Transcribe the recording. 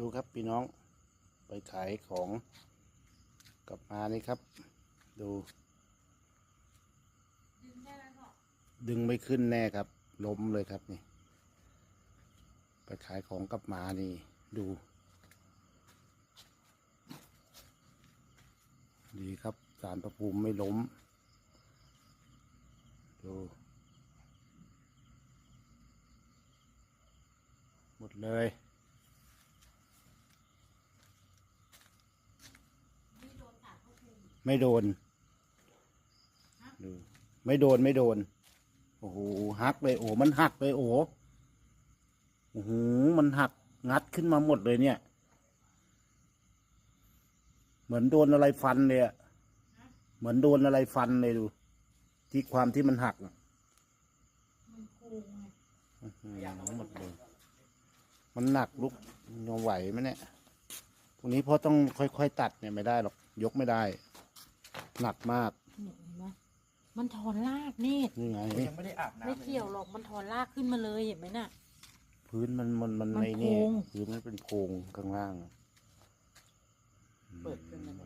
ดูครับพี่น้องไปขายของกลับมานี่ครับ ดู ดึงไม่ขึ้นแน่ครับ ล้มเลยครับนี่ ไปขายของกลับมานี่ ดู ดีครับสารประภูมิไม่ล้ม ดู หมดเลย ไม่โดนดูไม่โดนไม่โดน โอ้โหหักเลยโอ้มันหักเลยโอ้โอ้โหมันหักงัดขึ้นมาหมดเลยเนี่ย เหมือนโดนอะไรฟันเลยอะเหมือนโดนอะไรฟันเลยดู ที่ความที่มันหักอะมันโค้งไงอื้อหือหมดเลยมันหนักลุกยังไหวไหมเนี่ยตรงนี้เพราะต้องค่อยๆตัดเนี่ยไม่ได้หรอก ยกไม่ได้ หนักมาก เนี่ยเห็นไหมมันถอนรากเนตรนี่ไง ยังไม่ได้อาบน้ำไม่เกี่ยวหรอกมันถอนรากขึ้นมาเลยเห็นไหมน่ะ พื้นมันมันมันมันไม่นี่โพรง พื้นมันเป็นโพรงข้างล่างเปิดขึ้นมาหมดเลย